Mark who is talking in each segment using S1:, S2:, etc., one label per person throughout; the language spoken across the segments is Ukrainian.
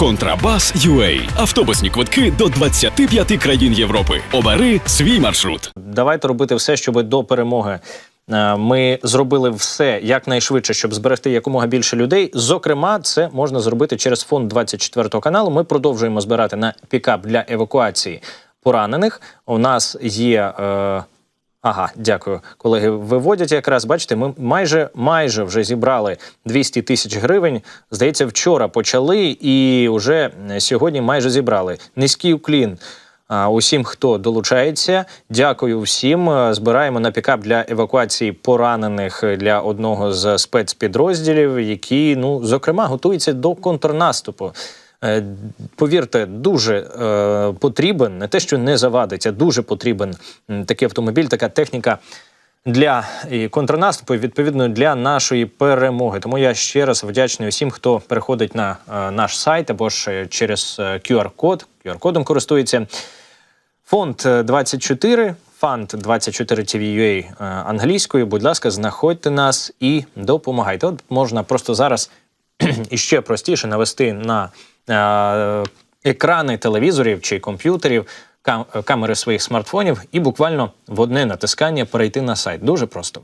S1: Контрабас UA – автобусні квитки до 25 країн Європи. Обери свій маршрут.
S2: Давайте робити все, щоб до перемоги е, ми зробили все якнайшвидше, щоб зберегти якомога більше людей. Зокрема, це можна зробити через фонд 24 каналу. Ми продовжуємо збирати на пікап для евакуації поранених. У нас є. Е, Ага, дякую, колеги. Виводять якраз. Бачите, ми майже майже вже зібрали 200 тисяч гривень. Здається, вчора почали і вже сьогодні майже зібрали. Низький уклін а, усім, хто долучається. Дякую всім. Е, Збираємо на пікап для евакуації поранених для одного з спецпідрозділів, які ну зокрема готуються до контрнаступу. Е, Повірте, дуже е, потрібен, не те, що не завадить, а дуже потрібен такий автомобіль, така техніка для контрнаступу, відповідно для нашої перемоги. Тому я ще раз вдячний усім, хто переходить на е, наш сайт або ж через QR-код, QR-кодом користується. Фонд е, 24, фонд 24 TV.ua англійською. Будь ласка, знаходьте нас і допомагайте. От можна просто зараз і ще простіше навести на е, екрани телевізорів чи комп'ютерів е, камери своїх смартфонів і буквально в одне натискання перейти на сайт. Дуже просто.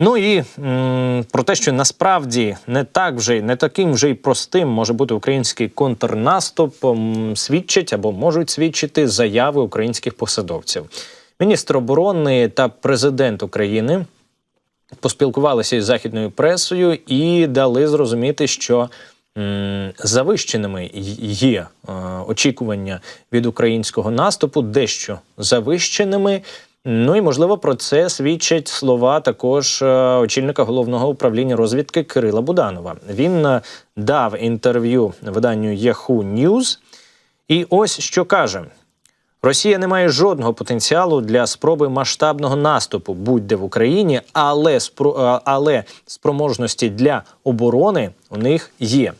S2: Ну і м, про те, що насправді не так вже не таким вже й простим може бути український контрнаступ, м, свідчать або можуть свідчити заяви українських посадовців. Міністр оборони та президент України поспілкувалися із західною пресою і дали зрозуміти, що завищеними є е, очікування від українського наступу, дещо завищеними. Ну і можливо про це свідчать слова також е, очільника головного управління розвідки Кирила Буданова. Він е, дав інтерв'ю виданню Yahoo News, і ось що каже: Росія не має жодного потенціалу для спроби масштабного наступу будь-де в Україні, але спро- е, але спроможності для оборони у них є.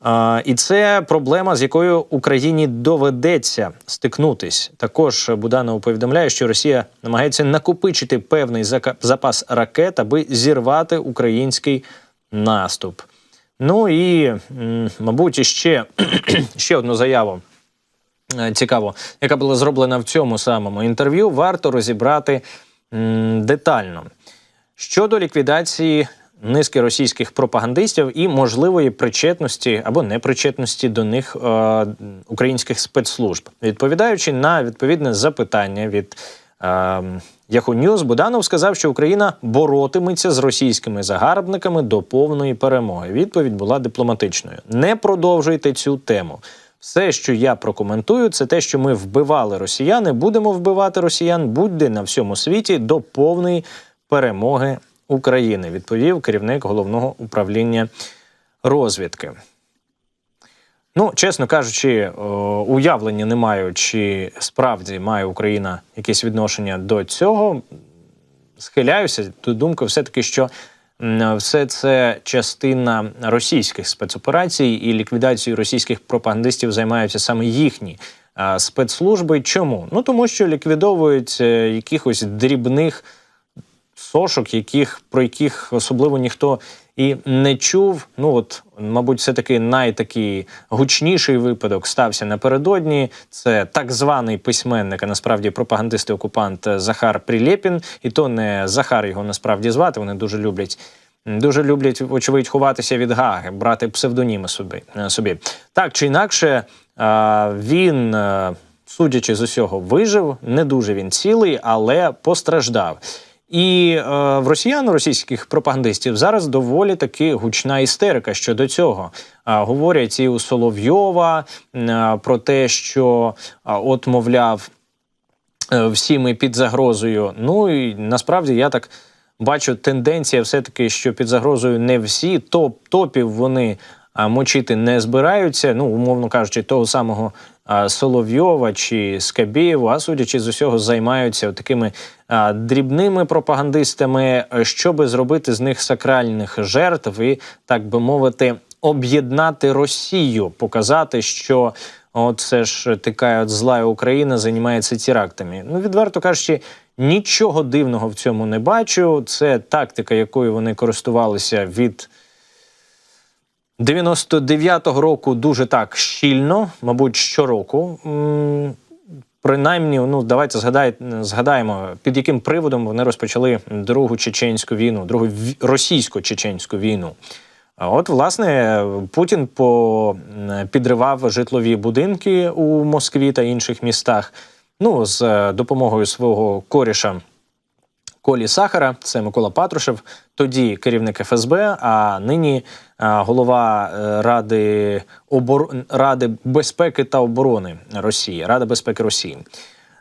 S2: А, і це проблема, з якою Україні доведеться стикнутись. Також Буданов повідомляє, що Росія намагається накопичити певний запас ракет, аби зірвати український наступ. Ну і, мабуть, іще ще одну заяву цікаво, яка була зроблена в цьому самому інтерв'ю, варто розібрати детально щодо ліквідації низки російських пропагандистів і можливої причетності або непричетності до них е, українських спецслужб, відповідаючи на відповідне запитання від. Е, Yahoo Буданов сказав, що Україна боротиметься з російськими загарбниками до повної перемоги. Відповідь була дипломатичною. Не продовжуйте цю тему. Все, що я прокоментую, це те, що ми вбивали росіяни, будемо вбивати росіян будь-де на всьому світі до повної перемоги України, відповів керівник головного управління розвідки. Ну, чесно кажучи, уявлення не маю, чи справді має Україна якесь відношення до цього. Схиляюся до думки, все-таки, що м, все це частина російських спецоперацій, і ліквідацією російських пропагандистів займаються саме їхні спецслужби. Чому? Ну тому що ліквідовують е, якихось дрібних сошок, яких про яких особливо ніхто і не чув. Ну от, мабуть, все таки найтакий гучніший випадок стався напередодні. Це так званий письменник, а насправді пропагандист і окупант Захар Прилєпін. І то не Захар його насправді звати. Вони дуже люблять. Дуже люблять, очевидь, ховатися від Гаги, брати псевдоніми собі. собі. Так чи інакше, він, е, судячи з усього, вижив. Не дуже він цілий, але постраждав. І е, в росіян, російських пропагандистів, зараз доволі таки гучна істерика щодо цього. А, говорять і у Соловйова е, про те, що а, от, мовляв, е, всі ми під загрозою. Ну і насправді я так бачу тенденція, все-таки, що під загрозою не всі. Топ топів вони мочити не збираються. Ну, умовно кажучи, того самого Соловйова чи Скабєєва, а судячи з усього, займаються такими дрібними пропагандистами, щоби зробити з них сакральних жертв і, так би мовити, об'єднати Росію, показати, що от це ж така от зла Україна займається терактами. Ну, відверто кажучи, нічого дивного в цьому не бачу. Це тактика, якою вони користувалися від 99-го року дуже так щільно, мабуть, щороку. Принаймні, ну давайте згадай, згадаємо, під яким приводом вони розпочали другу чеченську війну, другу російсько-чеченську війну. От, власне, Путін по, підривав житлові будинки у Москві та інших містах. Ну, з е, допомогою свого коріша Колі Сахара, це Микола Патрушев, тоді керівник ФСБ, а нині голова е, Ради обор... Ради безпеки та оборони Росії, Рада безпеки Росії.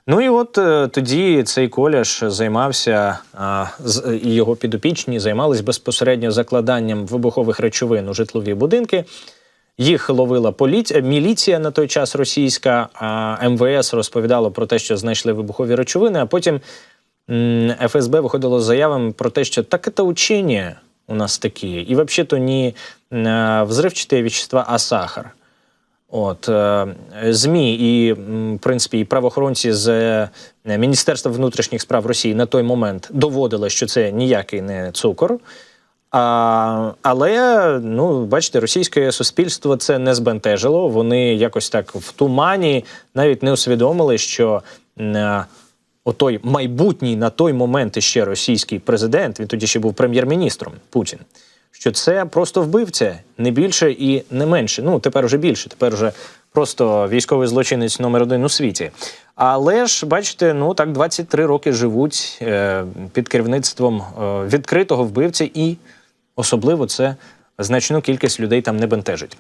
S2: Ну і от е, тоді цей Коляш займався з, і його підопічні займались безпосередньо закладанням вибухових речовин у житлові будинки. Їх ловила поліція, міліція на той час російська, а МВС розповідало про те, що знайшли вибухові речовини, а потім ФСБ виходило з заявами про те, що так це учення у нас такі, і взагалі-то не взривчаті вещества, а сахар. От е, змі і в принципі і правоохоронці з е, Міністерства внутрішніх справ Росії на той момент доводили, що це ніякий не цукор. А, але ну, бачите, російське суспільство це не збентежило. Вони якось так в тумані навіть не усвідомили, що е, отой майбутній на той момент іще російський президент, він тоді ще був прем'єр-міністром Путін. Що це просто вбивця, не більше і не менше. Ну тепер уже більше. Тепер уже просто військовий злочинець номер один у світі. Але ж бачите, ну так 23 роки живуть е, під керівництвом е, відкритого вбивця, і особливо це значну кількість людей там не бентежить.